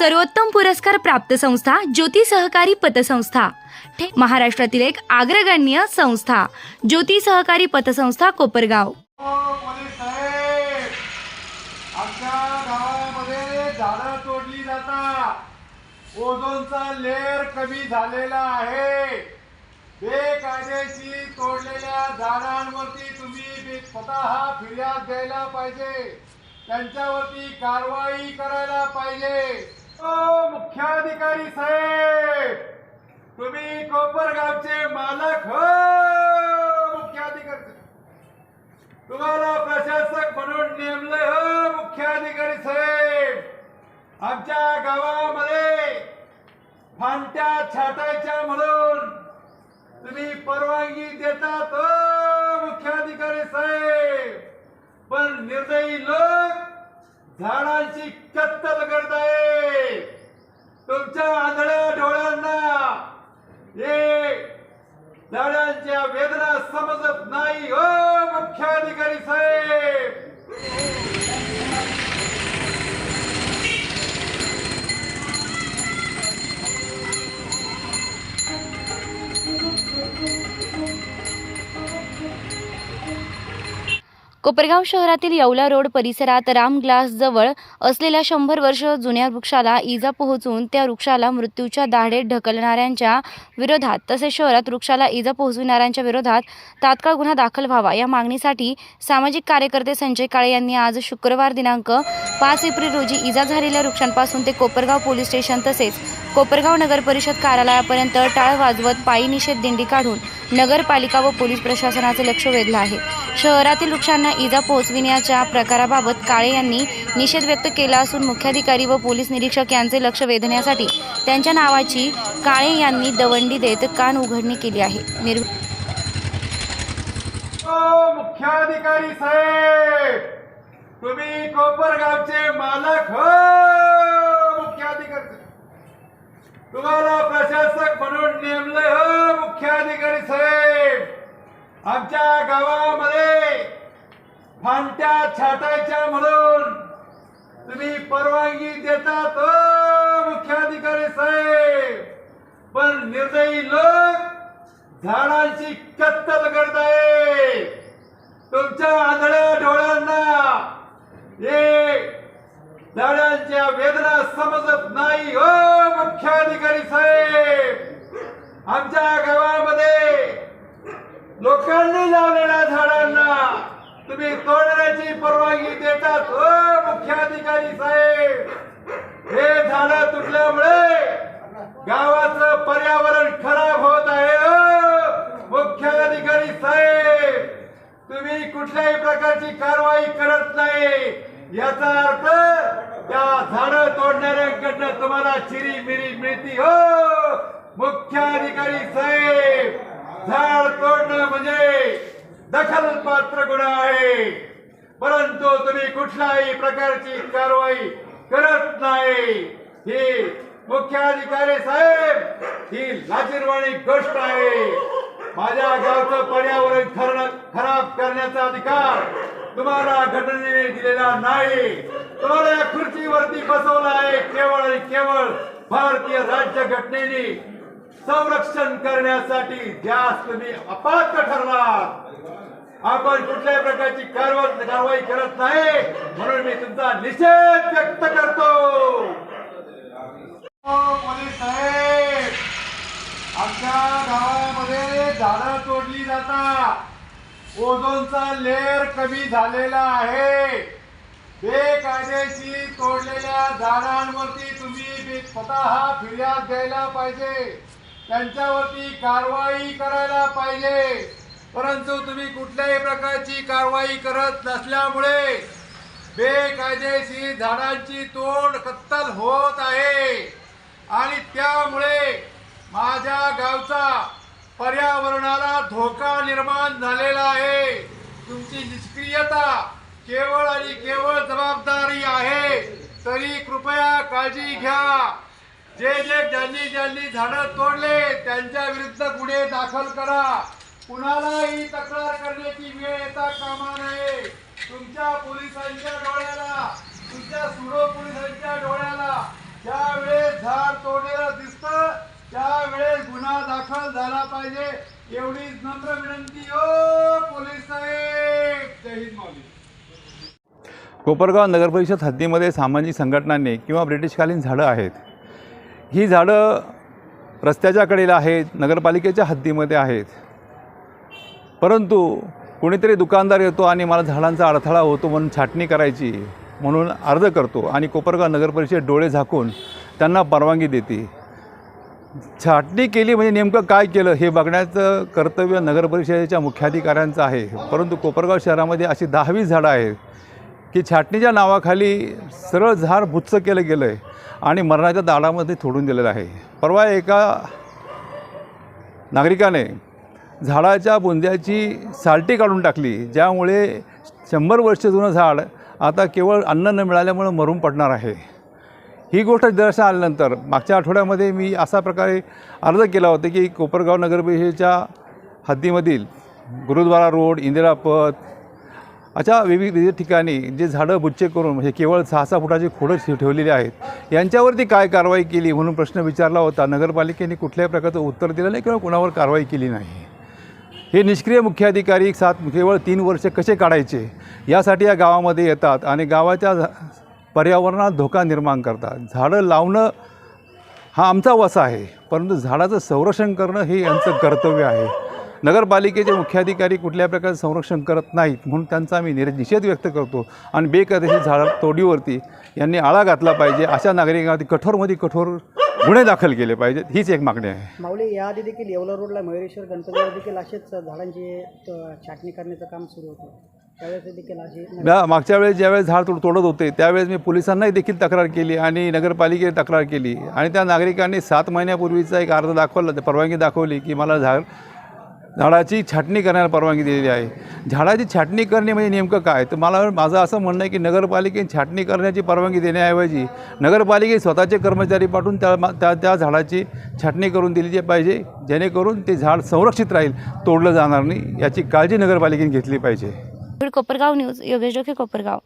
सर्वोत्तम पुरस्कार प्राप्त संस्था ज्योती सहकारी पतसंस्था. महाराष्ट्रातील एक अग्रगण्य संस्था ज्योती सहकारी पतसंस्था कोपरगाव. हो, तोडली जातात. ओझोनचा लेअर कमी झालेला आहे. बेकायदेशीर तोडलेल्या झाडांवरती तुम्ही स्वतः फिर्याद द्यायला पाहिजे. त्यांच्यावरती कारवाई करायला पाहिजे. ओ मुख्याधिकारी साहेब तुम्ही कोपरगावचे मालक हो मुख्याधिकारी. तुम्हाला प्रशासक म्हणून नेमले हो मुख्याधिकारी साहेब. आमच्या गावामध्ये फांट्या छाटायच्या म्हणून तुम्ही परवानगी देतात हो मुख्याधिकारी साहेब. पण निर्दयी लोक झाडांची कत्तल करताय. तुमच्या आंधळ्या डोळ्यांना हे झाडांच्या वेदना समजत नाही हो मुख्याधिकारी. कोपरगाव शहरातील येवला रोड परिसरात राम ग्लास जवळ असलेल्या शंभर वर्ष जुन्या वृक्षाला इजा पोहोचून त्या वृक्षाला मृत्यूच्या दाढेत ढकलणाऱ्यांच्या विरोधात तसेच शहरात वृक्षाला इजा पोहोचविणाऱ्यांच्या विरोधात तात्काळ गुन्हा दाखल व्हावा या मागणीसाठी सामाजिक कार्यकर्ते संजय काळे यांनी आज शुक्रवार दिनांक पाच एप्रिल रोजी इजा झालेल्या वृक्षांपासून ते कोपरगाव पोलीस स्टेशन तसेच कोपरगाव नगर परिषद कार्यालयापर्यंत टाळ वाजवत पायी निषेध दिंडी काढून नगरपालिका व पोलीस प्रशासनाचे लक्ष वेधलं आहे. शहरातील वृक्षांना इजा पोहोचविण्याच्या प्रकाराबाबत काळे यांनी निषेध व्यक्त केला असून मुख्याधिकारी व पोलीस निरीक्षक यांचे लक्ष वेधण्यासाठी त्यांच्या नावाची काळे यांनी दवंडी देत कान उघडणी केली आहे. निर् मुख्याधिकारी साहेब तुम्ही कोपरगावचे मालक हो मुख्याधिकारी. तुम्हाला प्रशासक म्हणून नेमले हो मुख्याधिकारी साहेब. आमच्या गावामध्ये फांट्या छाटायच्या म्हणून तुम्ही परवानगी देतात मुख्याधिकारी साहेब. पण निर्दयी लोक झाडांची कत्तल करताय तुमच्या आंधळ्या डोळ्यांना हे झाडांच्या वेदना समजत नाही हो मुख्याधिकारी साहेब. आमच्या गावात लोकांनी लावलेल्या झाडांना तुम्ही तोडण्याची परवानगी देतात हो मुख्याधिकारी साहेब. हे झाड तुटल्यामुळे गावाचं पर्यावरण खराब होत आहे हो मुख्याधिकारी साहेब. तुम्ही कुठल्याही प्रकारची कारवाई करत नाही. याचा अर्थ त्या झाड तोडणाऱ्यांकडनं तुम्हाला चिरी मिरी मिळती हो मुख्याधिकारी साहेब. झाड तोडणं म्हणजे दखल पात्र गुन्हा आहे. परंतु तुम्ही कुठल्याही प्रकारची कारवाई करत नाही. ही मुख्याधिकारी साहेब ही लाजीरवाणी गोष्ट आहे. माझ्या गावचं पर्यावरण खर- खराब करण्याचा अधिकार तुम्हाला घटनेने दिलेला नाही. तुम्हाला या खुर्चीवरती बसवलं आहे केवळ आणि केवळ भारतीय राज्य घटनेने संरक्षण करण्यासाठी ज्यास तुम्ही अपात्र ठरलात. आपण कुठल्याही प्रकारची कारवाई करत नाही. म्हणून मी तुमचा निषेध व्यक्त करतो. हो, पोलीस साहेब. आमच्या गावामध्ये झाडं तोडली जातात. ओझोनचा लेअर कमी झालेला आहे. बेकायदेशीर तोडलेल्या झाडांवरती तुम्ही स्वतः फिर्याद द्यायला पाहिजे. त्यांच्यावरती कारवाई करायला पाहिजे. परंतु तुम्ही कुठल्याही प्रकारची कारवाई करत नसल्यामुळे बेकायदेशीर झाडांची तोड कत्तल होत आहे. आणि त्यामुळे माझ्या गावचा पर्यावरणाला धोका निर्माण झालेला आहे. तुमची निष्क्रियता केवळ आणि केवळ जबाबदारी आहे. तरी कृपया काळजी घ्या. जे जे ज्यांनी ज्यांनी झाडं तोडले त्यांच्या विरुद्ध गुन्हे दाखल करा. कुणालाही तक्रार करण्याची वेळ येता कामा नये. तुमच्या पोलिसांच्या डोळ्याला तुमच्या सुडो पोलिसांच्या डोळ्याला ज्या वेळेस झाड तोडलेलं दिसतं त्यावेळेस गुन्हा दाखल झाला पाहिजे. एवढीच नम्र विनंती हो पोलीस साहेब. जय हिंद कोपरगाव नगरपरिषद हद्दीमध्ये सामाजिक संघटनांनी किंवा ब्रिटिशकालीन झाडं आहेत. ही झाडं रस्त्याच्या कडेला आहेत नगरपालिकेच्या हद्दीमध्ये आहेत. परंतु कुणीतरी दुकानदार येतो आणि मला झाडांचा अडथळा होतो म्हणून छाटणी करायची म्हणून अर्ज करतो आणि कोपरगाव नगरपरिषद डोळे झाकून त्यांना परवानगी देते. छाटणी केली म्हणजे नेमकं काय केलं हे बघण्याचं कर्तव्य नगरपरिषदेच्या मुख्याधिकाऱ्यांचं आहे. परंतु कोपरगाव शहरामध्ये अशी दहावीस झाडं आहेत. की छाटणीच्या नावाखाली सरळ झाड बुच्च केलं गेलं आहे आणि मरणाच्या दाडामध्ये थोडून दिलेलं आहे. परवा एका नागरिकाने झाडाच्या बुंद्याची सालटी काढून टाकली ज्यामुळे शंभर वर्ष जुनं झाड आता केवळ अन्न न मिळाल्यामुळं मरून पडणार आहे. ही गोष्ट निदर्शनास आल्यानंतर मागच्या आठवड्यामध्ये मी असा प्रकारे अर्ज केला होता की कोपरगाव नगरपरिषदेच्या हद्दीमधील गुरुद्वारा रोड इंदिरापथ अशा विविध विविध ठिकाणी जे झाडं बुच्चे करून म्हणजे केवळ सहा सहा फुटाची खोडं ठेवलेली आहेत यांच्यावरती काय कारवाई केली म्हणून प्रश्न विचारला होता. नगरपालिकेने कुठल्याही प्रकारचं उत्तर दिलं नाही किंवा कुणावर कारवाई केली नाही. हे निष्क्रिय मुख्याधिकारी सात केवळ तीन वर्ष कसे काढायचे? यासाठी या गावामध्ये येतात आणि गावाच्या झा- पर्यावरणात धोका निर्माण करतात. झाडं लावणं हा आमचा वसा आहे परंतु झाडाचं संरक्षण करणं हे यांचं कर्तव्य आहे. नगरपालिकेचे मुख्याधिकारी कुठल्या प्रकारचं संरक्षण करत नाहीत म्हणून त्यांचा आम्ही निर निषेध व्यक्त करतो. आणि बेकायदेशीर झाडा तोडीवरती यांनी आळा घातला पाहिजे अशा नागरिकांवरती कठोरमध्ये कठोर गुन्हे दाखल केले पाहिजेत हीच एक मागणी आहे. माऊली याआधी देखील येवला रोडला मयुरेश्वर गणपतीवर देखील असेच झाडांची छाटणी करण्याचं काम सुरू होतं. मागच्या वेळेस ज्यावेळेस झाड तोड तोडत होते त्यावेळेस मी पोलिसांनाही देखील तक्रार केली आणि नगरपालिकेने तक्रार केली. आणि त्या नागरिकांनी सात महिन्यापूर्वीचा एक अर्ज दाखवला परवानगी दाखवली की मला झाड झाडाची छाटणी करण्याला परवानगी दिलेली आहे. झाडाची छाटणी करणे म्हणजे नेमकं काय? तर मला माझं असं म्हणणं आहे की नगरपालिकेने छाटणी करण्याची परवानगी देण्याऐवजी नगरपालिके स्वतःचे कर्मचारी पाठवून त्या त्या त्या झाडाची छाटणी करून दिली पाहिजे. जेणेकरून ते झाड संरक्षित राहील तोडलं जाणार नाही याची काळजी नगरपालिकेने घेतली पाहिजे. कोपरगाव न्यूज योगेश डोके कोपरगाव.